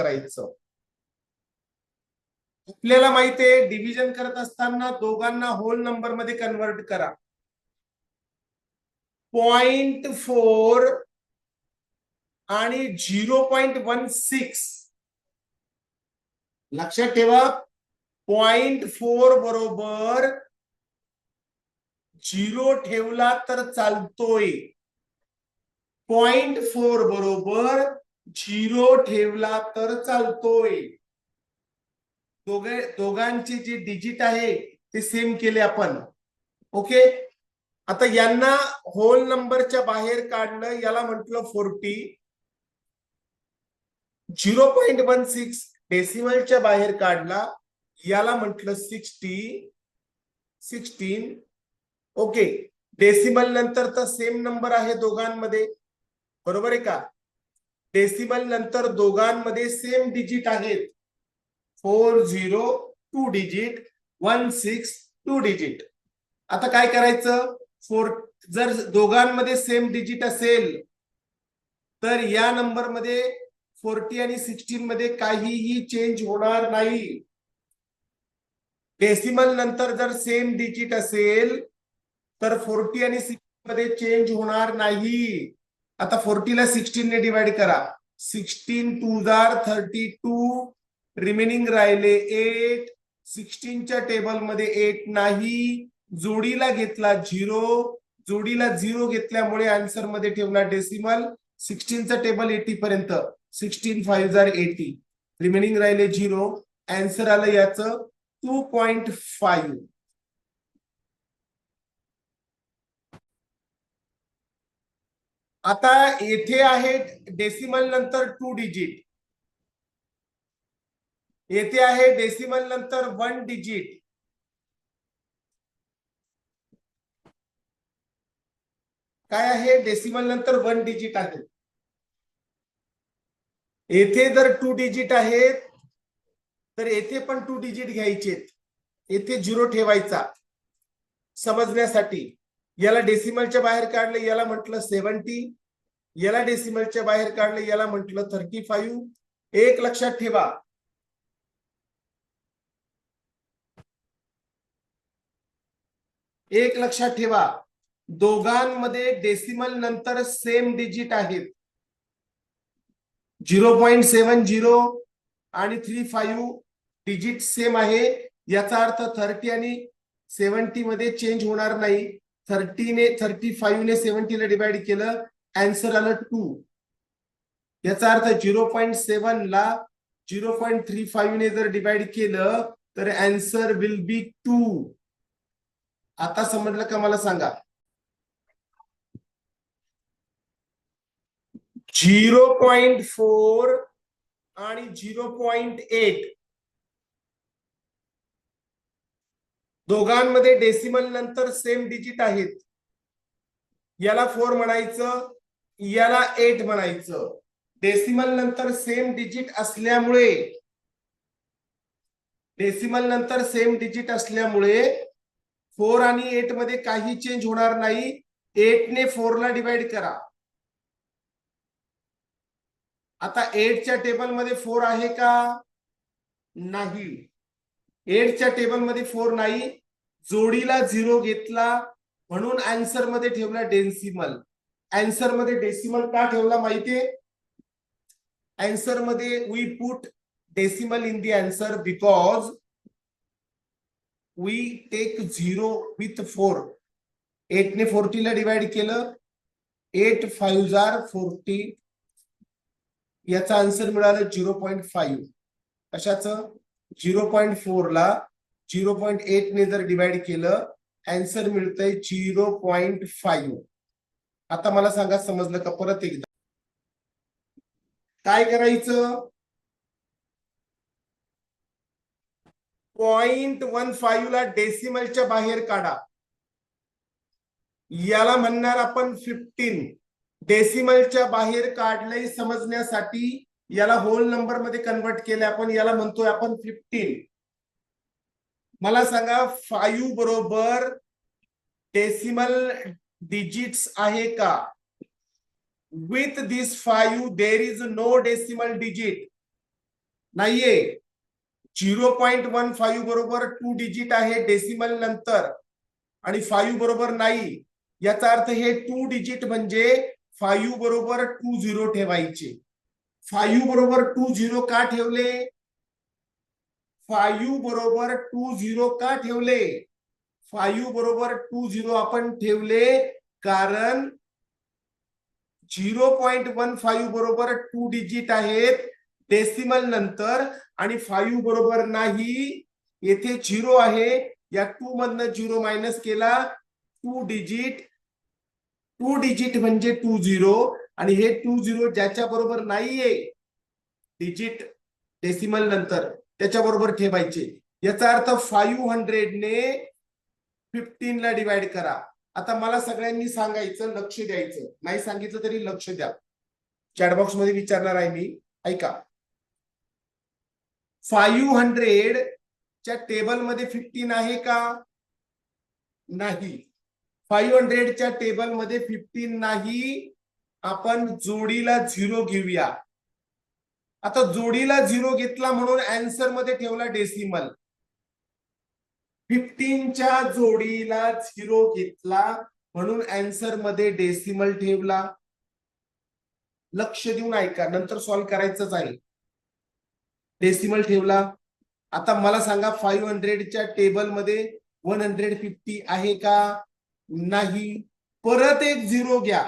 करायचं. आपल्याला आहे डिव्हिजन करत असताना दोघांना होल नंबरमध्ये कन्वर्ट करा. पॉइंट फोर आणि झिरो पॉइंट वन सिक्स लक्षात ठेवा पॉइंट फोर बरोबर झिरो ठेवला तर चालतोय. पॉइंट फोर बरोबर झिरो ठेवला तर चालतोय. दोघे दोघांचे जे डिजिट आहे ते सेम केले आपण. ओके आता यांना होल नंबरच्या बाहेर काढणं याला म्हटलं forty zero point one six डेसिमलच्या बाहेर काढला याला म्हटलं सिक्स्टी सिक्स्टीन ओके डेसिमल नंतर तर सेम नंबर आहे दोघांमध्ये. बरोबर आहे का? डेसिमल नंतर दोघांमध्ये सेम डिजिट आहेत. Four zero two digit one six two digit. आता काय करायचं? फोर जर दोघांमध्ये सेम डिजिट असेल तर या नंबरमध्ये फोर्टी आणि सिक्स्टीन मध्ये काहीही चेंज होणार नाही. डेसिमल नंतर जर सेम डिजिट असेल तर फोर्टी आणि सिक्स्टीन मध्ये चेंज होणार नाही. आता फोर्टीला सिक्स्टीन ने डिवाइड करा. सिक्स्टीन टू जार थर्टी टू रिमेनिंग राहिले एट सिक्स्टीनच्या टेबलमध्ये एट नाही. जोडीला घेतला झिरो जोडीला झिरो घेतल्यामुळे आन्सरमध्ये ठेवला डेसिमल सिक्स्टीनचा टेबल एटी पर्यंत. सिक्स्टीन फाईव्ह जार एटी रिमेनिंग राहिले झिरो आन्सर आलं याचं टू पॉइंट फाईव्ह आता येथे आहे डेसिमल नंतर टू डिजिट येथे आहे डेसिमल नंतर वन डिजिट काय आहे? डेसिमल नंतर वन डिजिट आहे. येथे जर टू डिजिट आहेत तर येथे पण टू डिजिट घ्यायचे. येथे झिरो ठेवायचा. समजण्यासाठी. याला डेसिमलच्या बाहेर काढले याला म्हटलं सेवन्टी याला डेसिमलच्या बाहेर काढले याला म्हटलं थर्टी फाईव्ह एक लक्षात ठेवा. एक लक्षात ठेवा. दोघांमध्ये डेसिमल नंतर सेम डिजिट आहेत. झिरो पॉईंट सेवन झिरो आणि थ्री फाईव्ह डिजिट सेम आहे. याचा अर्थ थर्टी आणि सेवन्टी मध्ये चेंज होणार नाही. थर्टीने थर्टी फाईव्ह ने सेव्हन्टीला डिवाइड केलं. अँसर आलं टू याचा अर्थ झिरो पॉईंट सेवन ला झिरो पॉईंट थ्री फाईव्ह ने जर डिवाइड केलं तर अँसर विल बी टू आता समजलं का मला सांगा? झिरो पॉइंट फोर आणि झिरो पॉइंट एट दोघांमध्ये डेसिमल नंतर सेम डिजिट आहेत. याला फोर म्हणायचं. याला एट म्हणायचं. डेसिमल नंतर सेम डिजिट असल्यामुळे डेसिमल नंतर सेम डिजिट असल्यामुळे फोर आणि एटमध्ये काही चेंज होणार नाही. एट ने फोर ला डिवाइड करा. आता एटच्या टेबलमध्ये फोर आहे का? नाही. एटच्या टेबलमध्ये फोर नाही. जोडीला झिरो घेतला. म्हणून आन्सरमध्ये ठेवला डेन्सिमल आन्सरमध्ये डेसिमल का ठेवला माहितीये? आन्सरमध्ये we put decimal in the answer because we take zero with four एटने फोर्टीला डिवाइड केलं. एट फाईव्ह जार फोर्टी याचा आन्सर मिळालं झिरो पॉईंट फाईव्ह अशाच झिरो पॉईंट फोर ला. झिरो पॉईंट एट ने जर डिवाइड केलं आन्सर मिळतंय झिरो पॉईंट फाईव्ह आता मला सांगा समजलं का? परत एकदा. काय करायचं? पॉइंट वन फाईव्ह ला डेसिमलच्या बाहेर काढा. याला म्हणणार आपण फिफ्टीन डेसिमलच्या बाहेर काढलंय समजण्यासाठी याला होल नंबरमध्ये कन्वर्ट केले आपण याला म्हणतोय आपण फिफ्टीन मला सांगा फाईव्ह बरोबर डेसिमल डिजिट्स आहे का? With this five there is no decimal digit नाहीये. झिरो पॉईंट वन फाईव्ह बरोबर टू डिजिट आहे डेसिमल नंतर. आणि फाईव्ह बरोबर नाही. याचा अर्थ हे टू डिजिट म्हणजे फाईव्ह बरोबर टू झिरो ठेवायचे. फाईव्ह बरोबर टू झिरो का ठेवले? फाईव्ह बरोबर टू झिरो का ठेवले? फाईव्ह बरोबर टू झिरो आपण ठेवले कारण झिरो पॉइंट वन फाईव्ह बरोबर टू डिजिट आहेत डेसिमल नंतर आणि फाईव्ह बरोबर नाही येथे झिरो आहे. या टू मधनं झिरो मायनस केला टू डिजिट टू डिजिट म्हणजे टू झिरो आणि हे टू झिरो ज्याच्या बरोबर नाहीये डिजिट डेसिमल नंतर त्याच्या बरोबर ठेवायचे. याचा अर्थ फाईव्ह हंड्रेडने फिफ्टीन ला डिवाइड करा. आता मला सगळ्यांनी सांगायचं लक्ष द्यायचं. नाही सांगितलं तरी लक्ष द्या. चॅटबॉक्समध्ये विचारणार आहे मी. ऐका. फाईव्ह हंड्रेड च्या टेबलमध्ये फिफ्टीन आहे का? नाही. फाईव्ह हंड्रेडच्या टेबलमध्ये फिफ्टीन नाही. आपण जोडीला झिरो घेऊया. आता जोडीला झिरो घेतला म्हणून अँसरमध्ये ठेवला डेसिमल फिफ्टीनच्या जोडीला झिरो घेतला. म्हणून अँसरमध्ये डेसिमल ठेवला. लक्ष देऊन ऐका नंतर सॉल्व्ह करायचंच आहे. डेसिमल ठेवला. आता मला सांगा फाईव्ह हंड्रेडच्या टेबलमध्ये वन हंड्रेड फिफ्टी आहे का? नाही. परत एक झिरो घ्या.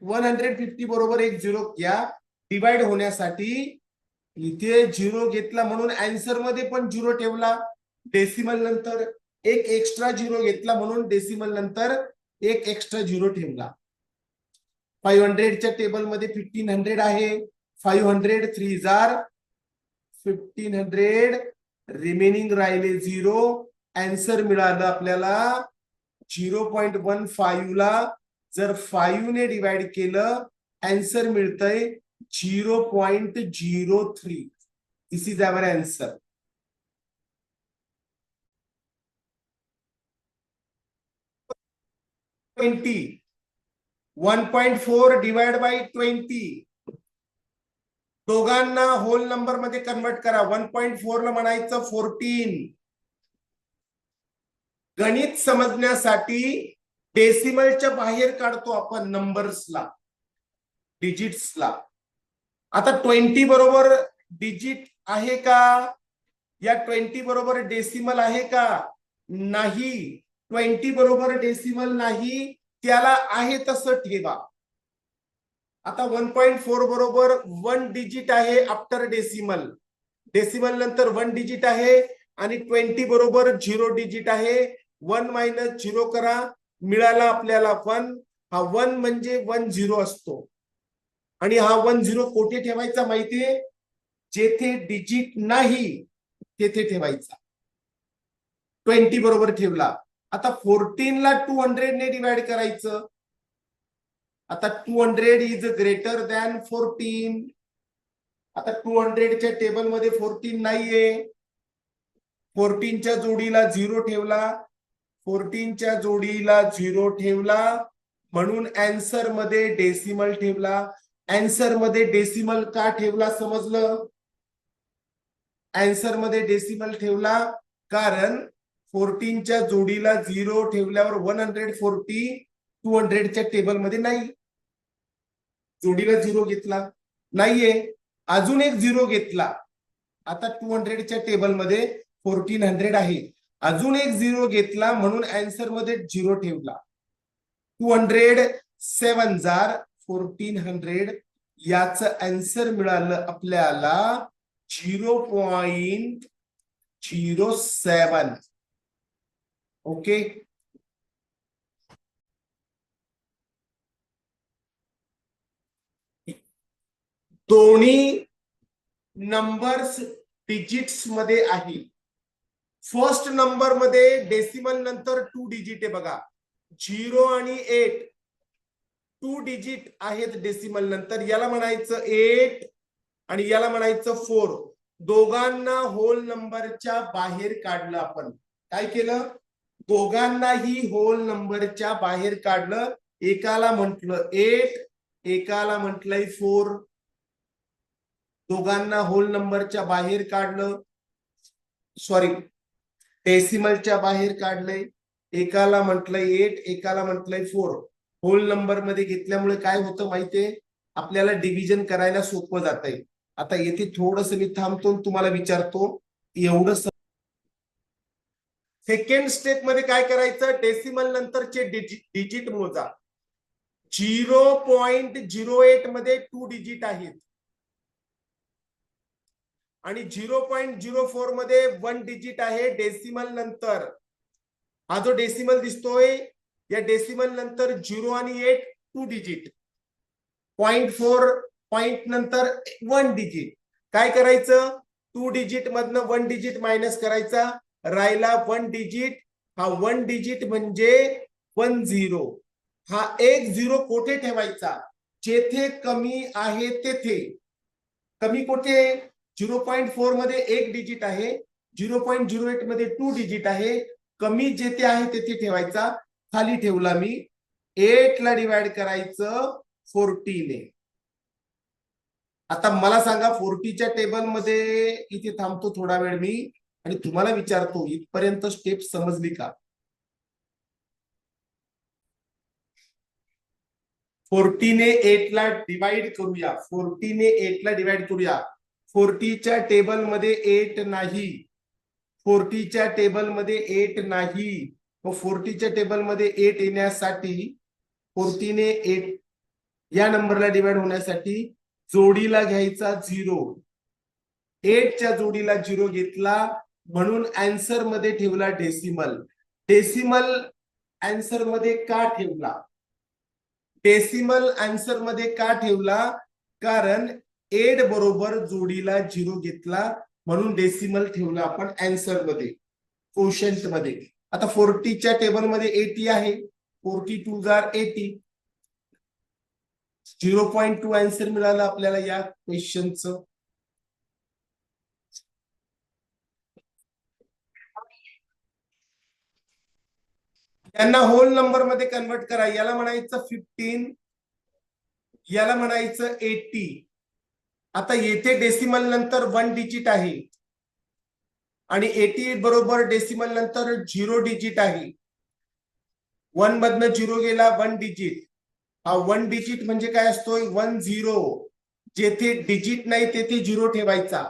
वन हंड्रेड फिफ्टी बरोबर एक झिरो घ्या. डिवाइड होण्यासाठी इथे झिरो घेतला म्हणून अँसरमध्ये पण झिरो ठेवला. डेसिमल नंतर एक एक्स्ट्रा झिरो घेतला म्हणून डेसिमल नंतर एक एक्स्ट्रा झिरो ठेवला. फाईव्ह हंड्रेडच्या टेबलमध्ये फिफ्टीन हंड्रेड आहे. फाईव्ह हंड्रेड थ्री जार फिफ्टीन हंड्रेड रिमेनिंग राहिले झिरो अँसर मिळालं आपल्याला झिरो पॉइंट वन फाईव्ह ला. जर फाईव्ह ने डिवाइड केलं अँसर मिळतंय zero point zero three this is our answer twenty one point four divide by twenty दोघांना होल नंबरमध्ये कन्वर्ट करा. वन पॉइंट फोर ला म्हणायचं फोर्टीन गणित समजण्यासाठी डेसिमलच्या बाहेर काढतो आपण नंबर्सला डिजिट्सला आता ट्वेंटी बरोबर डिजिट आहे का? या ट्वेंटी बरोबर डेसिमल आहे का? नाही. ट्वेंटी बरोबर डेसिमल नाही त्याला आहे तसं ठेवा. आता वन पॉईंट फोर बरोबर वन डिजिट आहे आफ्टर डेसिमल डेसिमल नंतर वन डिजिट आहे आणि ट्वेंटी बरोबर झिरो डिजिट आहे. वन मायनस झिरो करा मिळाला आपल्याला वन. हा वन म्हणजे वन झिरो असतो. आणि हा वन झिरो कोठे ठेवायचा माहितीये जेथे डिजिट नाही तेथे ठेवायचा. ट्वेंटी बरोबर ठेवला. आता फोर्टीन ला टू हंड्रेडने डिवाइड करायचं. आता two hundred is greater than fourteen आता टू हंड्रेडच्या टेबलमध्ये फोर्टीन नाहीये. फोर्टीनच्या जोडीला झिरो ठेवला. फोर्टीनच्या जोडीला झिरो ठेवला. म्हणून अँसरमध्ये डेसिमल ठेवला. अँसरमध्ये डेसिमल का ठेवला समजलं? अँसरमध्ये डेसिमल ठेवला. कारण फोर्टीनच्या जोडीला झिरो ठेवल्यावर वन हंड्रेड फोर्टी टू हंड्रेडच्या टेबलमध्ये नाही. जोडीला झिरो घेतला. नाहीये. अजून एक झिरो घेतला. आता टू हंड्रेडच्या टेबलमध्ये फोर्टीन हंड्रेड आहे. अजून एक झिरो घेतला म्हणून अँसरमध्ये झिरो ठेवला. टू हंड्रेड सेवन जार फोर्टीन हंड्रेड याच अँसर मिळालं आपल्याला zero point zero seven. Okay दोन्ही नंबर्स डिजिट्समध्ये आहे. फर्स्ट नंबरमध्ये डेसिमल नंतर टू डिजिट आहे बघा. झिरो आणि एट टू डिजिट आहेत डेसिमल नंतर. याला म्हणायचं एट आणि याला म्हणायचं फोर दोघांना होल नंबरच्या बाहेर काढलं आपण. काय केलं? दोघांनाही होल नंबरच्या बाहेर काढलं. एकाला म्हटलं एट एकाला म्हटलंय फोर दोघांना होल नंबरच्या बाहेर काढलं. सॉरी डेसिमलच्या बाहेर काढलंय. एकाला म्हटलंय एट एकाला म्हटलंय फोर होल नंबरमध्ये घेतल्यामुळे काय होतं माहितीये? आपल्याला डिव्हिजन करायला सोपं जात आता येथे थोडस मी थांबतो तुम्हाला विचारतो. एवढं सेकंड स्टेपमध्ये काय करायचं? डेसिमल नंतरचे डिजिट मोजा. झिरो पॉइंट झिरो एटमध्ये टू डिजिट आहेत. आणि झिरो पॉइंट झिरो फोरमध्ये वन डिजिट आहे डेसिमल नंतर. हा जो डेसिमल दिसतोय या डेसिमल नंतर झिरो आणि eight two digit point four point नंतर वन डिजिट काय करायचं? टू डिजिट मधनं वन डिजिट मायनस करायचा. राहिला वन डिजिट हा वन डिजिट म्हणजे वन झिरो हा एक झिरो कोठे ठेवायचा? जेथे कमी आहे तेथे. कमी कोठे? झिरो पॉईंट फोरमध्ये एक डिजिट आहे. झिरो पॉईंट झिरो एटमध्ये टू डिजिट आहे. कमी जेथे आहे तेथे ठेवायचा. खाली ठेवला मी. एट ला डिवाइड करायचं फोर्टीने आता मला सांगा फोर्टीच्या टेबलमध्ये इथे थांबतो थोडा वेळ मी. आणि तुम्हाला विचारतो इथपर्यंत स्टेप समजली का? फोर्टीने एट ला डिवाइड करूया. फोर्टीने एटला डिवाइड करूया. फोर्टीच्या टेबलमध्ये एट नाही. फोर्टीच्या टेबलमध्ये एट नाही. व फोर्टीच्या टेबलमध्ये एट येण्यासाठी फोर्टीने एट या नंबरला डिवाइड होण्यासाठी जोडीला घ्यायचा झिरो एटच्या जोडीला झिरो घेतला म्हणून अँसरमध्ये ठेवला डेसिमल डेसिमल अँसरमध्ये का ठेवला? डेसिमल अँसरमध्ये का ठेवला? कारण एड बरोबर जोडीला झिरो घेतला म्हणून डेसिमल ठेवला आपण अँसरमध्ये क्वेश्चनमध्ये. आता फोर्टीच्या टेबलमध्ये एटी आहे. फोर्टी टू जार eighty zero point two answer मिळालं आपल्याला या क्वेश्चनचं त्यांना होल नंबरमध्ये कन्वर्ट करा. याला म्हणायचं फिफ्टीन याला म्हणायचं एटी आता येथे डेसिमल नंतर वन डिजिट आहे. आणि एटी बरोबर डेसिमल नंतर झिरो डिजिट आहे. वन मधनं झिरो गेला वन डिजिट हा वन डिजिट म्हणजे काय असतोय? वन झिरो जेथे डिजिट नाही तेथे झिरो ठेवायचा.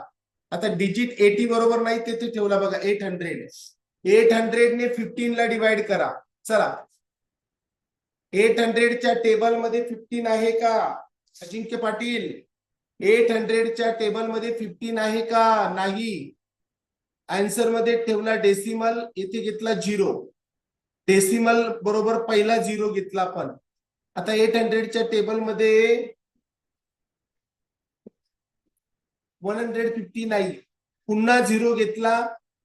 आता डिजिट एटी बरोबर नाही तेथे ठेवला बघा एट हंड्रेड एट हंड्रेडने फिफ्टीन ला डिवाइड करा. चला. एट हंड्रेडच्या टेबलमध्ये फिफ्टीन आहे का? अजिंक्य पाटील एट हंड्रेडच्या टेबलमध्ये फिफ्टीन आहे का? नाही. आन्सरमध्ये ठेवला डेसिमल इथे घेतला झिरो डेसिमल बरोबर पहिला झिरो घेतला आपण. आता एट हंड्रेडच्या टेबलमध्ये वन हंड्रेड फिफ्टी नाही. पुन्हा झिरो घेतला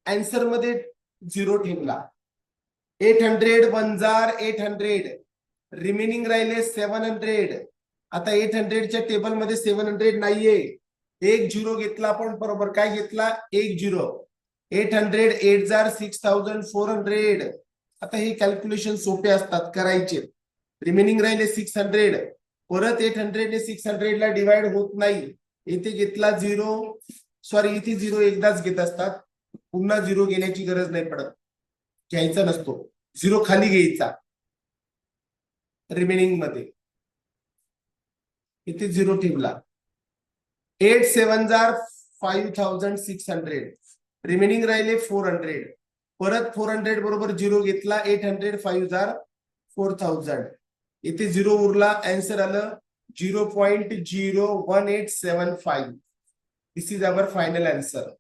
आन्सरमध्ये झिरो ठेवला. एट हंड्रेड वन जार एट हंड्रेड. रिमेनिंग राहिले सेव्हन हंड्रेड. आता एट हंड्रेडच्या टेबलमध्ये सेव्हन हंड्रेड नाहीये. एक झिरो घेतला आपण बरोबर. काय घेतला? एक झिरो. एट हंड्रेड एट जार सिक्स थाउजंड फोर हंड्रेड आता हे कॅल्क्युलेशन सोपे असतात करायचे. रिमेनिंग राहिले सिक्स हंड्रेड परत एट हंड्रेड सिक्स हंड्रेड ला डिवाइड होत नाही. इथे घेतला झिरो. सॉरी इथे झिरो एकदाच घेत असतात. पुन्हा झिरो घेण्याची गरज नाही पडत. घ्यायचा नसतो. झिरो खाली घ्यायचा. रिमेनिंगमध्ये. इथे झिरो ठेवला. एट सेवन जार five thousand six hundred remaining राहिले फोर हंड्रेड परत फोर हंड्रेड बरोबर झिरो घेतला एट हंड्रेड फाईव्ह जार फोर थाउजंड इथे झिरो उरला आन्सर आलं zero point zero one eight seven five this is our final answer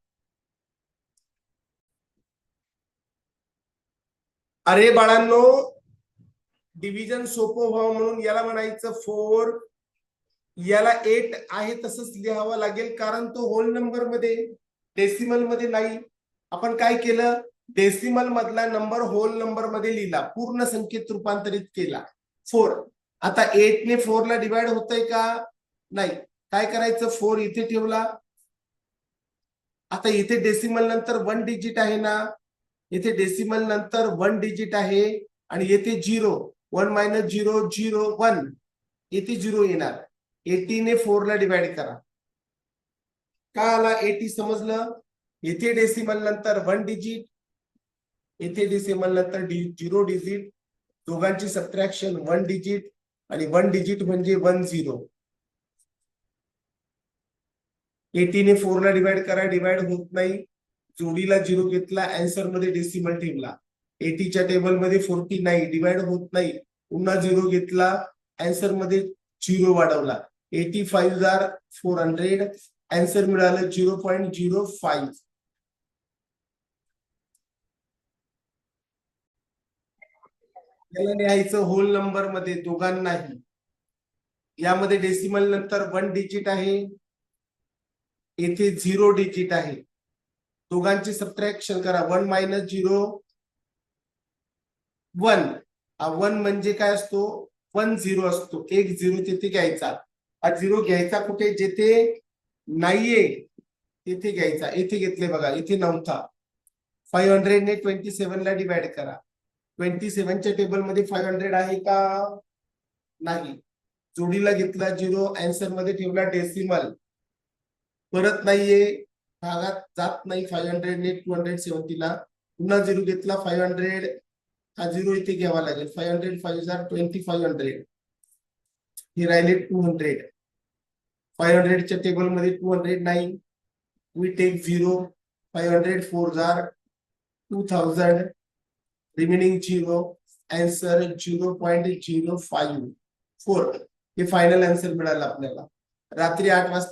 अरे बाळांनो डिव्हिजन सोपं व्हावं म्हणून याला म्हणायचं फोर याला एट आहे तसंच लिहावं लागेल कारण तो होल नंबरमध्ये डेसिमलमध्ये नाही. आपण काय केलं? डेसिमल मधला नंबर होल नंबरमध्ये लिहिला पूर्ण संख्येत रूपांतरित केला. फोर आता एट ने फोर ला डिवाइड होतय का? नाही. काय करायचं? फोर इथे ठेवला. आता इथे डेसिमल नंतर वन डिजिट आहे ना? येथे डेसिमल नंतर वन डिजिट आहे आणि येथे zero one minus zero zero one येथे झिरो येणार. एटीने फोरला डिवाइड करा. काय आला एटी समजलं? येथे डेसिमल नंतर वन डिजिट येथे डेसिमल नंतर झिरो डिजिट दोघांची सबट्रॅक्शन वन डिजिट आणि वन डिजिट म्हणजे वन झिरो एटीने फोरला डिवाइड करा डिवाइड होत नाही. जोडीला झिरो घेतला अँसरमध्ये डेसिमल ठेवला. एटीच्या टेबलमध्ये फोर्टी नाही डिवाइड होत नाही. पुन्हा झिरो घेतला अँसरमध्ये झिरो वाढवला. एटी फाईव्ह जार फोर हंड्रेड अँसर मिळालं झिरो पॉईंट झिरो फाईव्ह त्याला लिहायचं होल नंबरमध्ये दोघांनाही. यामध्ये डेसिमल नंतर वन डिजिट आहे. येथे झिरो डिजिट आहे. दोघांची सबट्रॅक्शन करा. One minus zero one one म्हणजे काय असतो? वन झिरो असतो. एक झिरो तिथे घ्यायचा. हा झिरो घ्यायचा कुठे? जेथे नाहीये तिथे घ्यायचा. इथे घेतले बघा. इथे नव्हता फाईव्ह हंड्रेड ने ट्वेंटी सेव्हन ला डिवाइड करा. ट्वेंटी सेव्हनच्या टेबलमध्ये फाईव्ह हंड्रेड आहे का? नाही. जोडीला घेतला झिरो अँसरमध्ये ठेवला डेसिमल परत नाहीये. भागात जात नाही फाईव्ह हंड्रेड ने टू हंड्रेड सेव्हन्टीला पुन्हा झिरो घेतला फाईव्ह हंड्रेड हा झिरो इथे घ्यावा लागेल. फाईव्ह हंड्रेड फाईव्ह जार ट्वेंटी फाईव्ह हंड्रेड हे राहिले टू हंड्रेड फाईव्ह हंड्रेडच्या टेबलमध्ये two hundred nine we take zero five hundred four jar two thousand remaining zero answer zero point zero five four हे फायनल आन्सर मिळालं आपल्याला. रात्री आठ वाजता